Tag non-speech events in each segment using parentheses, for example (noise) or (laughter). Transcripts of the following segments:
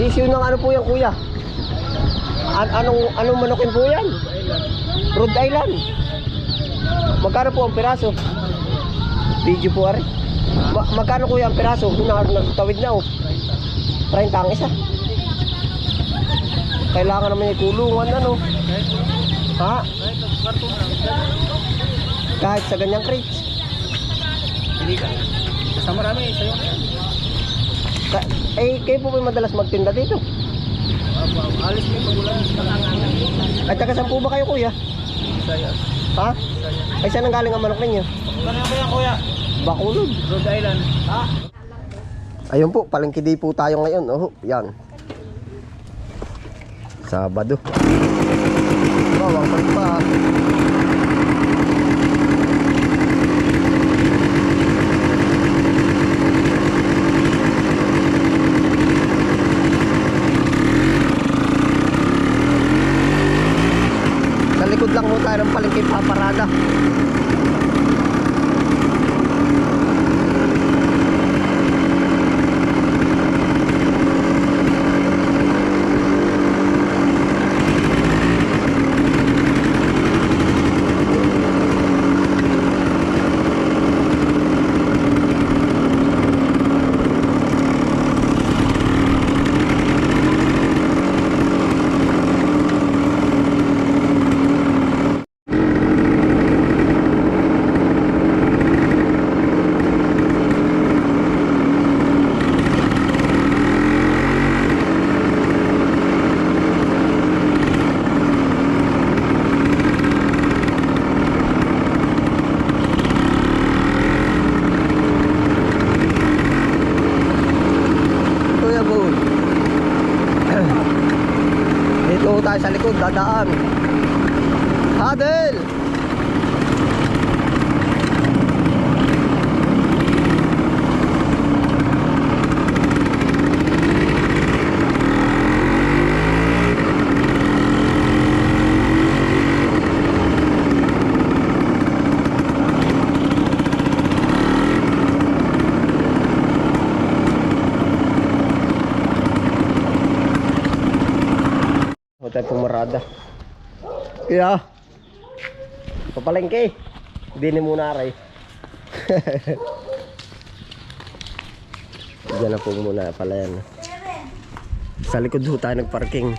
Sisiw ng ano po yan, kuya? An anong, anong manukin po yan? Rhode Island. Magkano po ang piraso? Video po ari. Ma magkano kuya ang piraso? Na nagtawid na oh. 30 ang isa. Kailangan naman yung kulungan ano. Ha? Kahit sa ganyang crates. Hindi ka. Sa marami, sa'yo. Ka eh, kayo po ba madalas magtinda dito? Alis mo yung pagulan. At saka saan po ba kayo kuya? Saya. Ha? Ay saan ang galing ang manok ninyo? Ganyan ba yan, kuya? Bakulod. Rhode Island. Ha? Ayun po, palengke po tayo ngayon. Oh, yan. Sabado. Bawang pa. Sa likod lang mo tayo ng palengke paparada. Kuya Boon. Dito tayo sa likod, dadaan. Kaya, papalengke. Hindi ni muna aray. (laughs) Diyan na po muna pala yan. Sa likod ho tayo nagparking.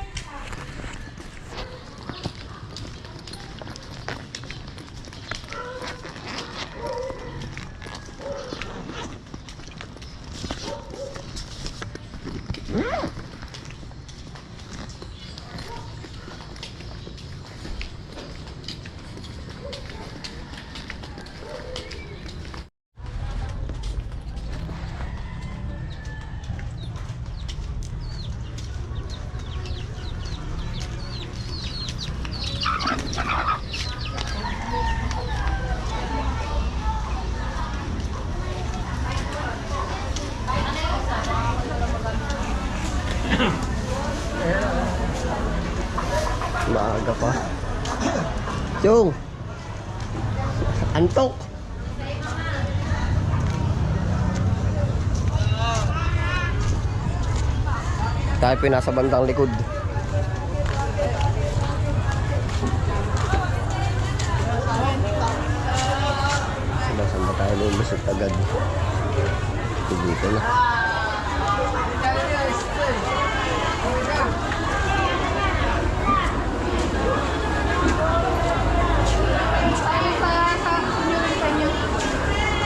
Maaga pa. Yung! Antok! Tayo po yung nasa bandang likod. Saan ba tayo lulusot agad? Ito dito na.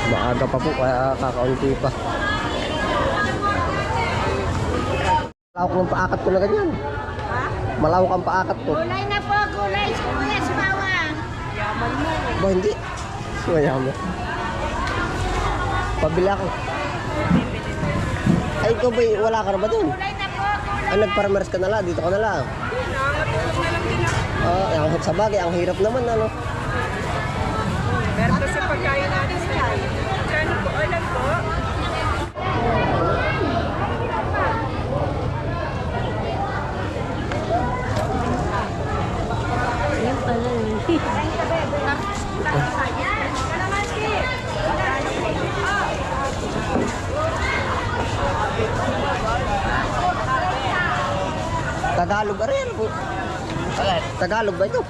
Maaga pa po kaya kakaunti pa. Malawak ng paakat ko na ganyan. Malawak ang paakat ko. Gulay na po, gulay. Si Kuya Sumawang. Ba hindi? Mayaman. Pabili ako. Ay, ikaw ba, wala ka na ba dun? Gulay na po, gulay. Ay, nagparamers ka na lang, dito ka na lang. Ah, ang sa bagay, ang hirap naman, ano? Meron kasi pagkain natin sa tayo. Kano po, ulan po? Yan pala. Tagalog, yan po? Tagalog ba ito?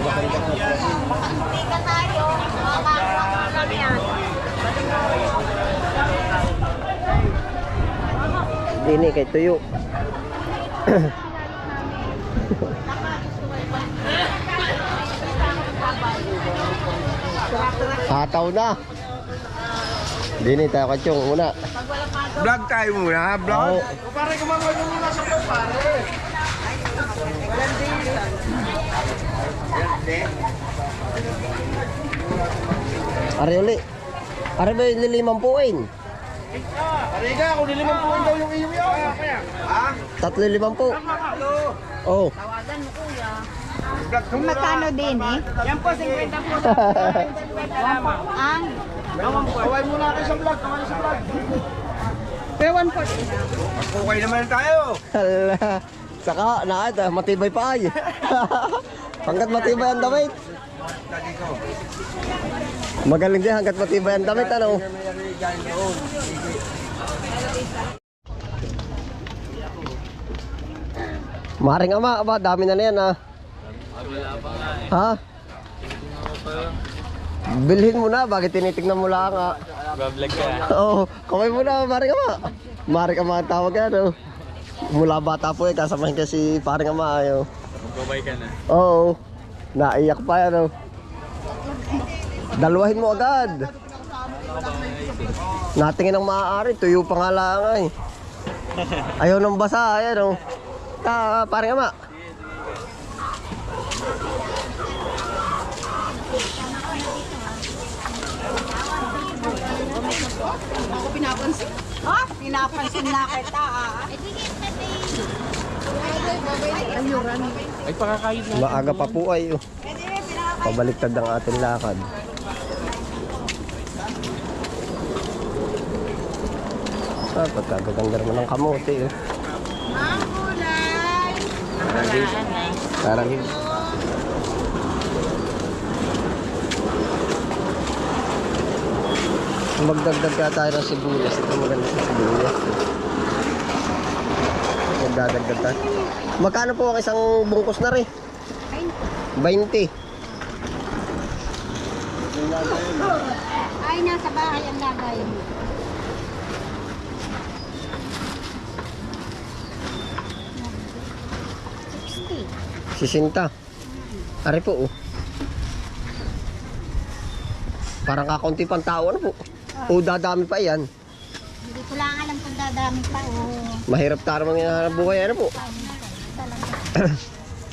Hindi ka tayo. Makakuha ko lang yan. Dini kay tuyo. Hataw na. Dini tayo kachong muna. Vlog tayo muna, Oo. Pare, kumamay mo muna sa vlog, pare. Ari uli. Ari ba yung lilimang puin? Pare ka, kung niliman po daw yung iyong yun. Ha? Tatlo limang po. Oh. Vlog ka muna. Magkano din eh? Yan po, 50 po. (laughs) Ang? Kaway muna kayo sa vlog, kaway sa vlog. Pero 140 na. Magkukay naman tayo. Hala. Saka, na, ito, matibay pa ay. (laughs) hanggat matibay ang damit. Magaling din hanggat matibay ang damit, ano? Maring ama, aba, dami na na yan, ha? Ha? Bilhin mo na, bakit tinitignan mo lang, ha? Bablog ka. Oo, kamay mo na, maring ama. Maring ama ang tawag yan, oh. Mula bata po eh, kasamahin kasi paring ama, ayo. Magbabay ka na. Oo. Naiyak pa yan, oh. Dalawahin mo agad. Natingin ang maaari, tuyo pa nga lang ay. (laughs) Ayaw nang basa, ayan oh. Ta, parang ama. Ako pinapansin. Ha? Pinapansin na kita ah. Ay, pakakayod na. Maaga pa po ay oh. Pabaliktad ang ating lakad. Ah, pagkagaganda naman ng kamote oh. Ang kulay. Parang Magdagdag ka tayo ng sibuyas. Ito maganda sa sibuyas. Magdadagdag tayo. Magkano po ang isang bungkus na rin? 20. Ay, nasa bahay ang lagay mo. Sisinta. Ari po oh. Parang kakaunti pang tao ano po. O dadami pa yan. Hindi ko lang alam kung dadami pa o Mahirap tara mga hinahanap buhay ano po. (clears throat)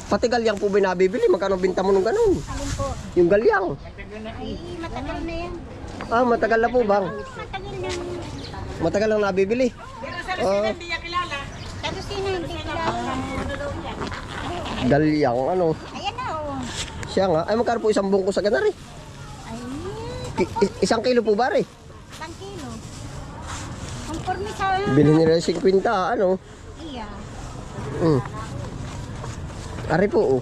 Pati galyang po binabibili. Magkano binta mo nung ganun? Alin po? Yung galyang. Ay, matagal na yan. Ah, matagal na po bang? Matagal na. Matagal lang nabibili. Ah, Pero sino hindi kilala? galyang ano. Ayan na o. Siya nga. Ay magkano po isang bungkus sa ganari? Ay, isang kilo po ba rin? Conforme sa Bilhin nila 50 ano. iya. Mm. Ari po oh.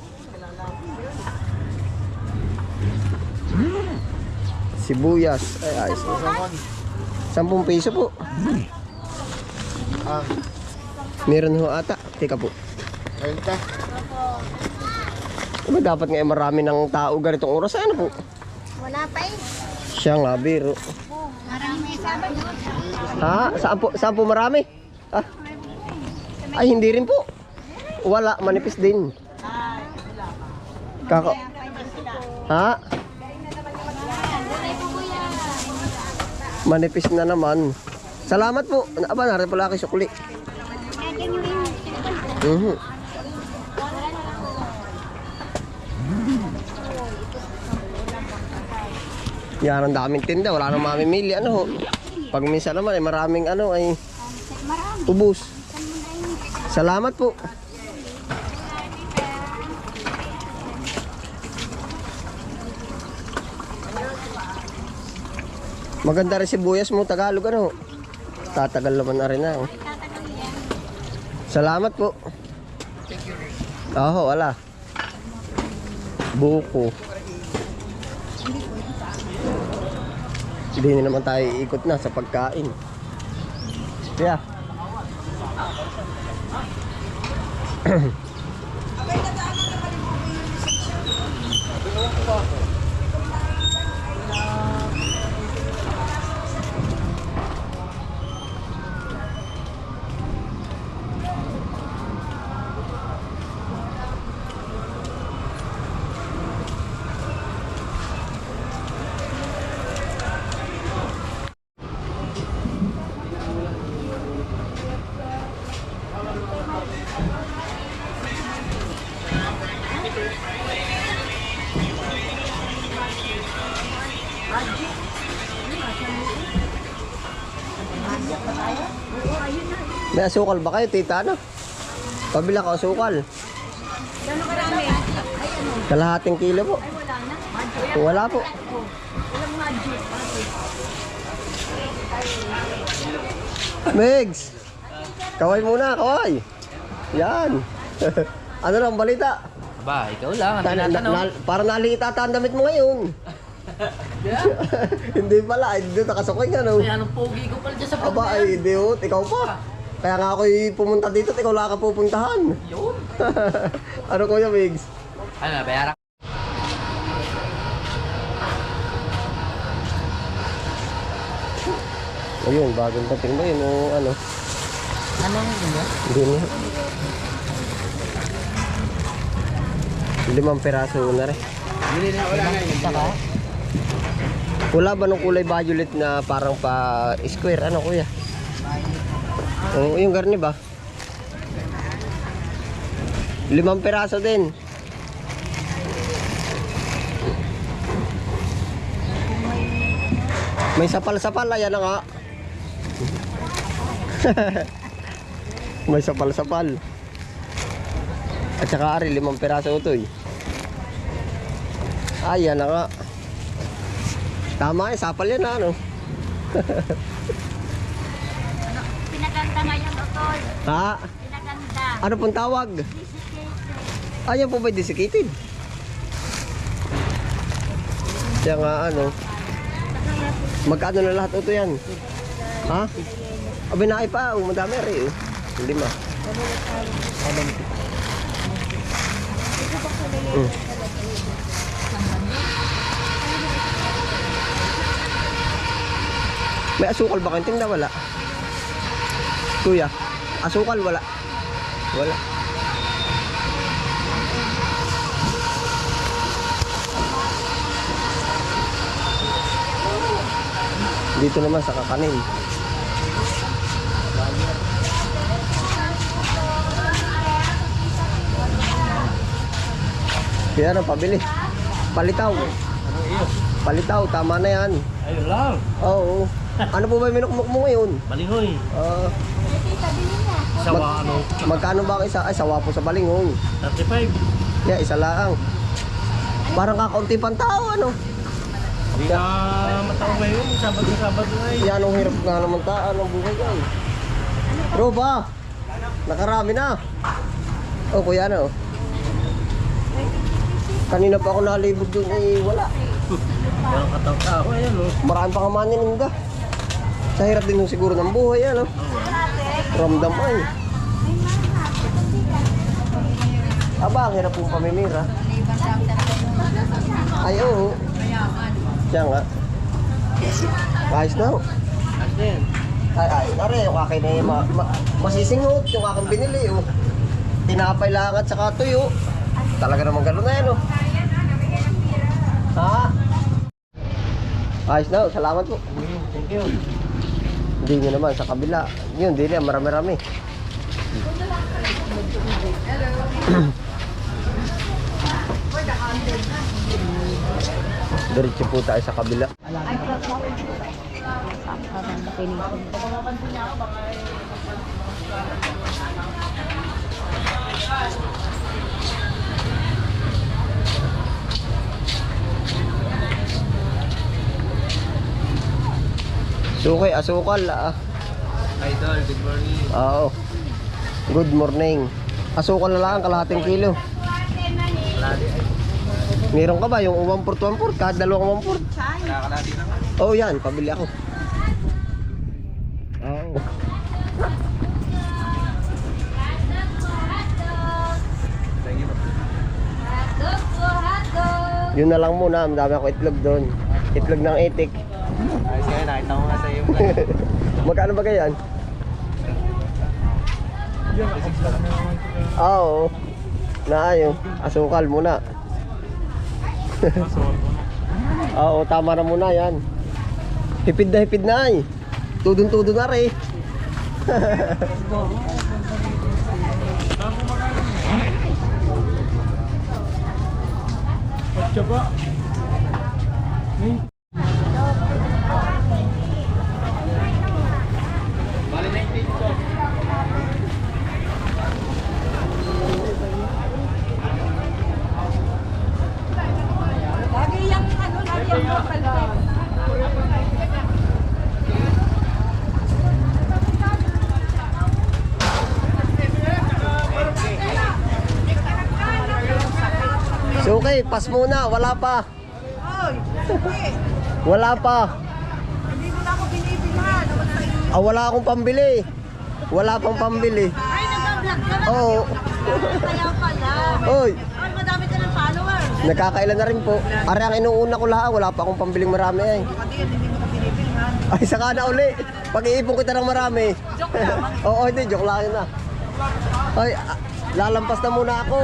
Sibuyas. Ay, ayos. 10 piso po. Ah, Meron ho ata. Teka po. ka. Diba dapat nga eh, marami ng tao ganitong oras? Ano po? Wala pa eh. Siya nga, biro. Ha? Saan po, saan po marami? Ah? Ay, hindi rin po. Wala, manipis din. Kako. Ha? Manipis na naman. Salamat po. Aba, narin pala kay sukli. Nandiyan yung yung cellphone ko. Mhm. Yan ang daming tinda, wala nang mamimili ano ho. Pag minsan naman ay maraming ano ay ubus. Salamat po. Maganda rin sibuyas mo, Tagalog ano. Tatagal naman na rin na. oh. Salamat po. Oo, wala. Buko. Hindi na naman tayo iikot na sa pagkain. Kaya. (clears throat) May asukal ba kayo, tita? Ano? Pabila ka asukal. Gano'ng karami? Kalahating kilo po. Ay, wala na. Wala po. Walang magic. Megs! Kaway muna, kaway! Yan! (laughs) ano lang balita? Ba, ikaw lang. Ano Ta- na, tinatanong? na, para naliita ata ang damit mo ngayon. (laughs) hindi pala, ay hindi nakasukay ka no. anong pogi ko pala dyan sa Aba, ay di oh, ikaw pa. Kaya nga ako'y pumunta dito, at ikaw lang ka pupuntahan. Yun. (laughs) ano kuya Migs? Ano, bayaran Ayun, bagong dating mo yun, o ano. Anong yun? Hindi niya. Limang peraso na rin. Saka? Wala ba nung kulay violet na parang pa square? Ano kuya? Oo, yung garni ba? Limang peraso din. May sapal-sapal, ayan na nga. (laughs) May sapal-sapal. At saka ari, limang peraso ito eh. Ayan na nga. Tama eh, sapal yan ano. Pinaganda ngayon, Otol. Ha? Pinaganda. Ano pong tawag? Ayan po ba desiccated? Kaya nga ano. Magkano na lahat ito yan? Ha? Abay na pa, oh, madami rin eh. Hindi ma. Mm. May asukal ba kayo? Tingnan wala. Kuya, asukal wala. Wala. Dito naman sa kakanin. Kaya ano, pabili. Palitaw. Palitaw, tama na yan. Ayun lang. Oo. Ano po ba yung minukmuk mo ngayon? Balingoy. Ah, Sawa ano. magkano ba ang isa? Ay, sawa po sa balingon. 35. Yeah, isa lang. Parang kakaunti pang tao, ano? Hindi na matao ngayon. Sabado Sabado ay. Yan ang hirap nga naman taan ang buhay yan. Bro ba? Nakarami na. Oh, kuya ano? Kanina pa ako nalibog dun eh, wala. Walang kataw-tao. Ayan o. Marami pa kamanin ninda. Sa hirap din yung siguro ng buhay, ano? Ramdam ay. Aba, ang hirap pong pamimira. Ay, oo. Siya nga. Ayos na. oh. Ay, ay, nare, yung akin eh, ma, ma, masisingot, yung aking binili, oh. Tinapay lang at saka tuyo. Talaga naman gano'n na yan, oh. Ha? Ayos na, oh. salamat po. Thank you. Hindi nyo naman, sa kabila. Yun, na, marami-rami. (clears throat) Diretso po tayo sa kabila. Sukay, asukal. Ah. Idol, good morning. Oo. Good morning. Asukal na lang, kalahating kilo. Meron ka ba yung 1 port 1 port? Kahit dalawang 1 port? Naman. Oh, yan. Pabili ako. Oo. Yun na lang muna. Madami ako itlog doon. Itlog ng itik. Ayos kaya, nakita ko nga. (laughs) Magkano ba ganyan? Ah, Oo. Naayo. Asukal muna. (laughs) Oo, tama na muna yan. Hipid na hipid na ay. Tudon-tudo na rin. Lagi Suki, pas muna. Wala pa. Oy, sige. Wala pa. Hindi mo na ako binibilhan. Ah, wala akong pambili. Wala pang pambili. Ay, nag-vlog ka na. Oo. Kaya pala. Oy, Ay, madami ka ng followers. nakakailan na rin po. Ari ang inuuna ko lahat. Wala pa akong pambiling marami eh. Hindi mo ka binibilhan. Ay, saka na uli. Pag-iipon kita ng marami. Joke lamang. Oo, hindi. Joke lang yun na. Ay, ah, lalampas na muna ako.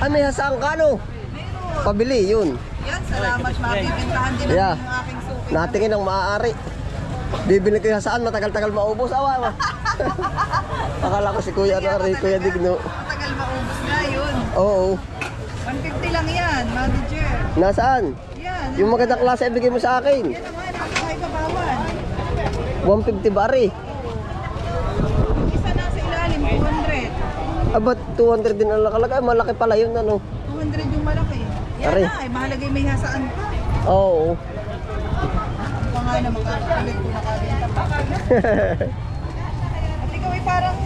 Ay, may hasang ka no? Pabili, yun. Yan, salamat. Mabibintahan din Yeah. ang aking suki. Natingin ang maaari. Bibili ko saan, matagal-tagal maubos. Awa, awa. (laughs) Akala ko si Kuya, ano, Aray, Kuya Digno. Matagal maubos na yun. Oo. 150 lang yan, manager. Nasaan? Yan. Yung magandang klase ibigay mo sa akin. Yan naman, nakakay kabawan. 150 bari. Isa na sa ilalim, 200. Ah, ba't 200 din ang nakalagay? Malaki pala yun, ano? 200 yung malaki. Yan Aray. na, ay mahalagay may hasaan pa. Oo. Pa nga na magkakalit kung nakabenta pa. (laughs) At ikaw ay parang,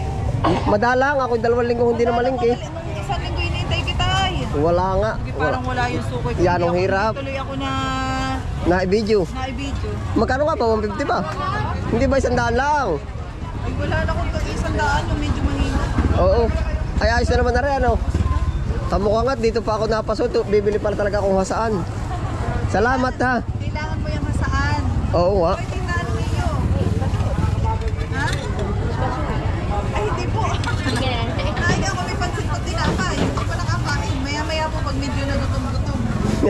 Madalang, ako dalawang linggo hindi na malingki. nung isang linggo inintay kita ay. Wala nga. Sige, parang wala yung sukoy. Yan ang hirap. Tuloy ako na Na video. na-video. Magkano nga pa? 150 ba? Hindi ba isang daan lang? Ay wala na kung isang daan yung medyo mahina. Oo. Ay ayos na naman na rin ano. Kamukha nga dito pa ako napaso. Bibili pala talaga kung hasaan. Salamat ha. Kailangan mo yung hasaan. Oo nga. Pwede na ano. Ha? Ay hindi po. Ay ako may pansit ko tinapay. Hindi pa nakakain. Maya maya po pag medyo nagutom-gutom.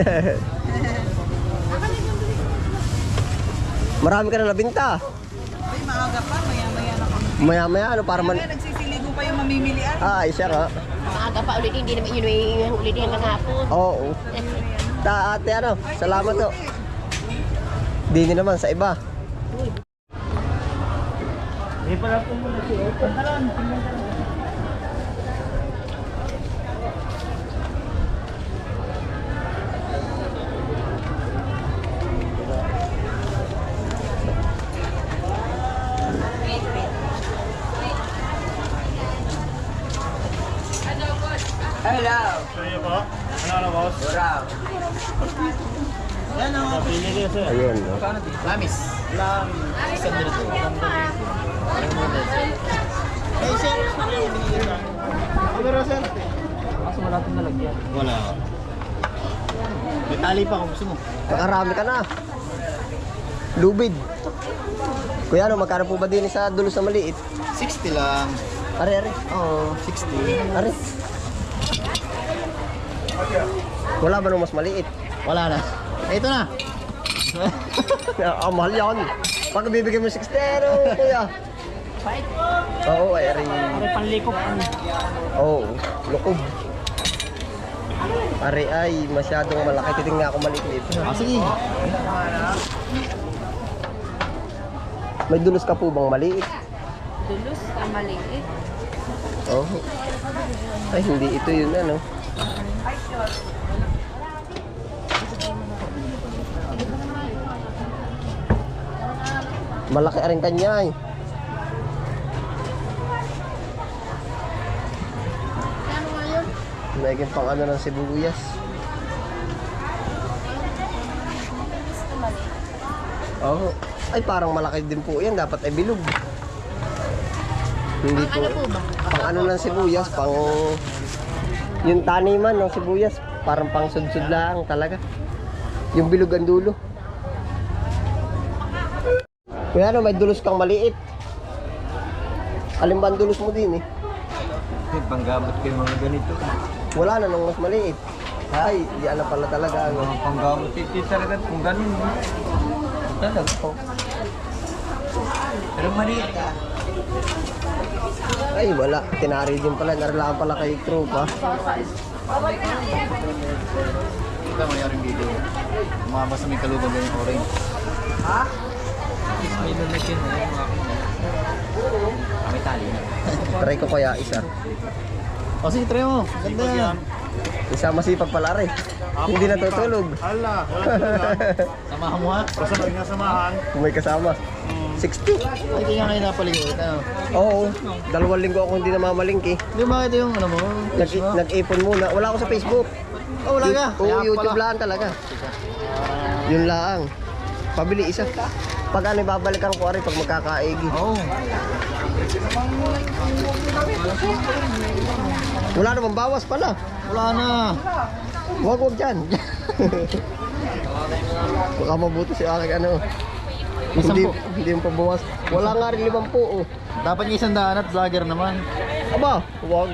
(laughs) Marami ka na nabinta. Ay maaga pa. Maya maya na kami. Maya maya ano para man... Maya nagsisiligo pa yung mamimili ay. Ah, siya nga. Maaga pa ulit, hindi naman yun yung ulit yung kahapon. Oo. Ta ate ano, salamat to. Dini naman sa iba. Hello! Sir. Ayun. no. Lamis. Camera, sir. Wala. May tali pa kung gusto mo. Nakarami ka na. Lubid. Kuya ano, magkano po ba din sa dulos na maliit? 60 lang. Are, are. Oo, 60. Are. Wala ba nung mas maliit? Wala na. Ito na. Ah, mahal yan. Pag bibigyan mo 60, ano, kuya? Oo, ay, ari. Ari panlikop. Oo, lukob. Ari ay masyadong malaki. Titingnan ako maliit. Ah, sige. May dulos ka po bang maliit? Dulos ka maliit. Oo. Ay, hindi ito yun, ano. Malaki rin kanya eh. May pang ano ng sibuyas. Oo. Ay, parang malaki din po yan. Dapat ay bilog. Hindi ano po ba? Pang ano ng sibuyas, pang... Yung taniman ng sibuyas, parang pang sudsud lang talaga. Yung bilog ang dulo. Kuya, ano, may dulos kang maliit. Alin ba ang dulos mo din eh? Panggamot kayo mga ganito. Wala na nung mas maliit. Ay, di alam pala talaga. Ano. Mga panggamot. Ito talaga kung ganun. Talaga po. Pero maliit ah. Ay, wala. Tinari din pala. Naralaan pala kay Tropa. Ito mayroong video. Umabas sa may kalubag yung orange. Ha? May lalagyan na yung mga Kami tali na. Try ko kaya isa. O sige, try mo. Ganda yan. Isa masipag pala rin. Hindi natutulog. Wala tulad. (laughs) Samahan mo ha. Basta pag nasamahan. Kung may kasama. 60. Ay, kaya ngayon napaligo. Ito. Oo. Dalawang linggo ako hindi namamalingki. Hindi ba ito yung ano mo? Nag nag-ipon muna. Wala ako sa Facebook. Oh, wala ka. Oo, YouTube lang talaga. Yun lang. Pabili isa. Pag ano, babalikan ko rin pag magkakaigi. Oo. Wala namang bawas pala. Wala na. Wag wag dyan. (laughs) Baka mabuti si aking ano. Hindi, Isang hindi yung pabawas. Wala nga rin limang po. Oh. Dapat yung isang daan at vlogger naman. Aba, wag.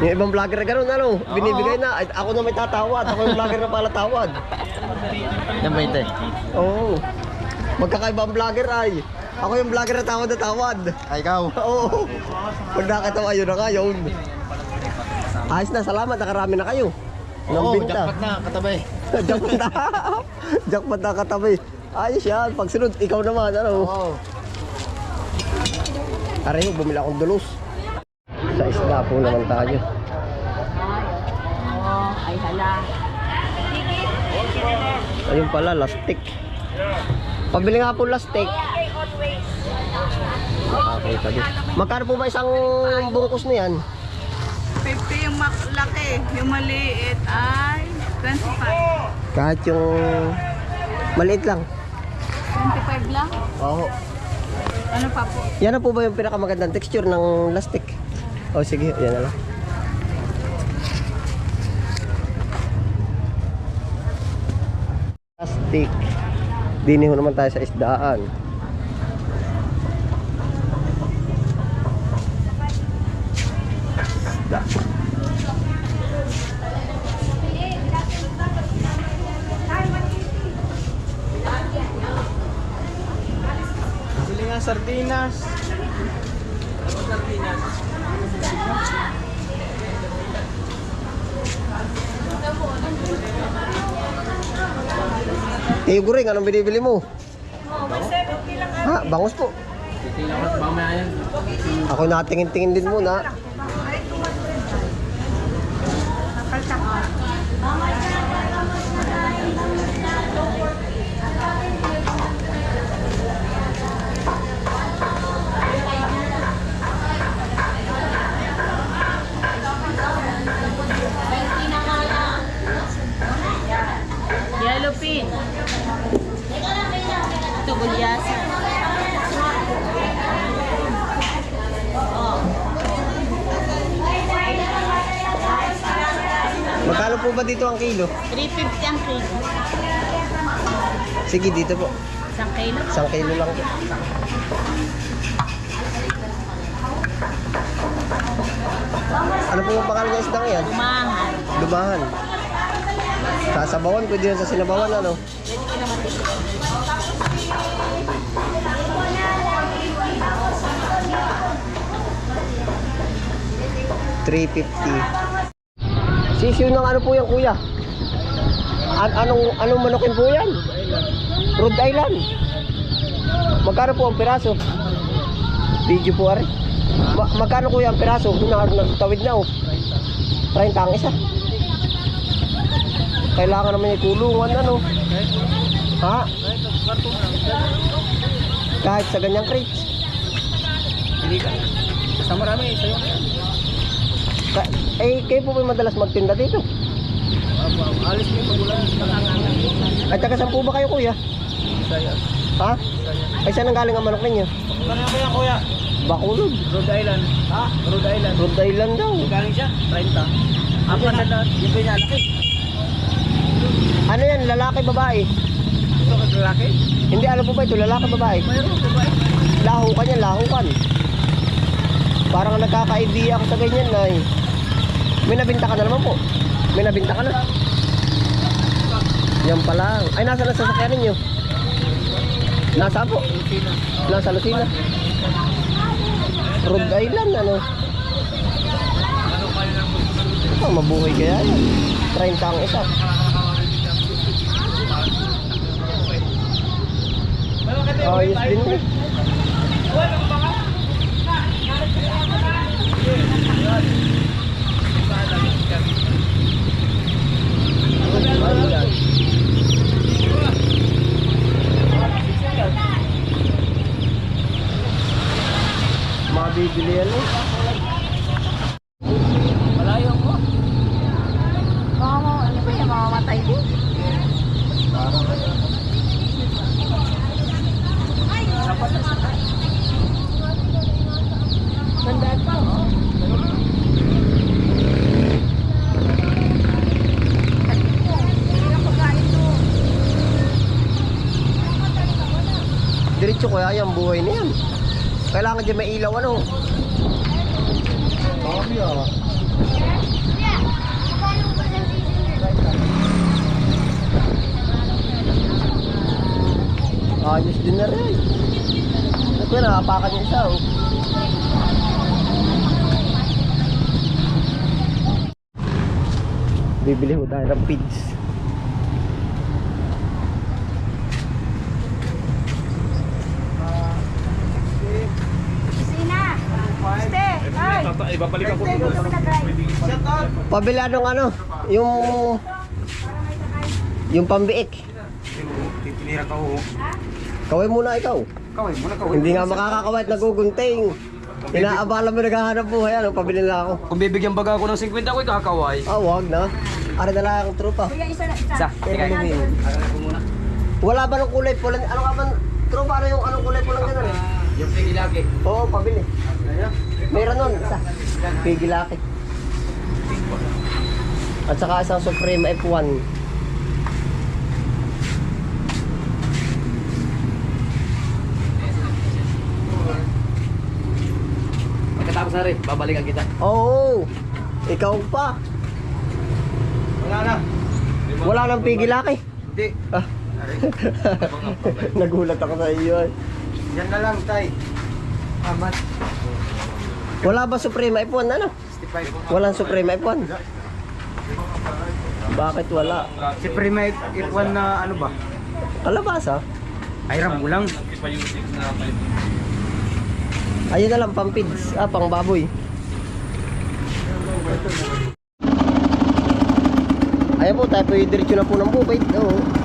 Yung ibang vlogger na ganun, ano, binibigay na. Ay, ako na may tatawad. Ako yung vlogger na pala tawad. (laughs) Yan ba ito? Oo. Magkakaiba ang vlogger ay. Ako yung vlogger na tawad na tawad. Ay, ikaw. Oo. Pag nakatawa, yun na nga yun. Ayos na, salamat. Nakarami na kayo. Nang Oo, binta. jackpot na, katabi. (laughs) jackpot na. (laughs) jackpot na katabi. Ayos yan. Pag sunod, ikaw naman, ano. Oo. Aray, bumili akong dulos. Sa isda po naman tayo. Ay, hala. Ayun pala, lastik. Pabili nga po lastik. Makakita din. Magkano po ba isang bungkus na yan? 50 yung malaki, yung maliit ay 25. Kahit yung maliit lang. 25 lang? Oo. Ano pa po? Yan na po ba yung pinakamagandang texture ng lastik? O sige, yan na lang. Plastic. Dini ho naman tayo sa isdaan. Isda. Sardinas. Kayo guring, anong binibili mo? Ha, bangus po. Ako natingin-tingin din muna. Yellow pin. Ito, gulyasan. Magkano po ba dito ang kilo? 350 ang kilo. Sige, dito po. Isang kilo. Isang kilo lang po. Ano po ang pangalan ng isdang yan? Umangan. Dumahan. Sasabawan, pwede yan sa sinabawan, ano? Pwede ito. $350. Sisiyo ng ano po yan, kuya? An anong, anong manukin po yan? Rhode Island. Magkano po ang piraso? Video po ari. Ma magkano kuya ang piraso? Na nagtawid na oh. 30 ang isa. Kailangan naman yung kulungan ano. Ha? Kahit sa ganyang crates. Hindi ka. Basta marami, sa'yo. Ka- eh, kayo po ba madalas magtinda dito? Alis mo yung pagulan. At taga saan po ba kayo kuya? Ha? Ay, saan ang galing ang manok ninyo? Ba yan kuya? Bakulod. Rhode Island. Ha? Rhode Island. Rhode Island daw. Galing siya? 30. Apat na. Yung laki? Ano yan? Lalaki, babae? Ito ka lalaki? Hindi, alam po ba ito? Lalaki, babae? Mayroon ko ba? Laho ka niyan, laho kan. Parang nagkaka-idea ako sa ganyan na eh. May nabinta ka na naman po. May nabinta ka na. Yan pa lang. Ay, nasa na sasakyan ninyo? Nasa po? Nasa Lucina. Rhode Island, ano? Oh, mabuhay kaya yan. 30 ang isa. Ayos din eh. Mabibili yan eh. Malayo ko. Mama, ano ba yan? Mamamatay din. Mandaan pa, oh. Hirap pagkain to. Diretso kaya yung buhay na yan. Dyan may ilaw ano. Sabi ah. Ayos din na rin. Ito na, nakapakan yung isa oh. Bibili ko tayo ng pids. Ay! Ibabalik ako. Ste, gusto mo na guys? Pabili anong ano, yung yung pambiik. Tinira ka ho. Kaway muna ikaw. Kaway, muna kaway. Hindi nga makakakawat nagugunting. Inaabala mo naghahanap buhay ano, pabili na ako. Kung bibigyan baga ako ng 50 ko, kakaway. Ah, wag na. Ara na lang ang trupa. Kuya, isa na, isa. Ko. Wala ba ng kulay pula? Ano nga ba? Trupa, ano yung anong kulay pulang gano'n eh? Yung pigi lagi. Oo, pabili. Meron nun, isa. Pigilaki. At saka isang Supreme F1. Pagkatapos na rin, babalikan kita. Oo, ikaw pa. Wala na. Wala nang pigilaki. Hindi. Ah. (laughs) Nagulat ako sa iyo. Yan na lang, tay. Amat. Wala ba Supreme F1 ano? 65. Walang Supreme F1. Bakit wala? Si Primate F1 na ano ba? Kalabasa. Ay, ram mo lang. Ayun na lang, pang pids. Ah, pang baboy. Ayan po, tayo po yung diretso na po ng bubay. Oo.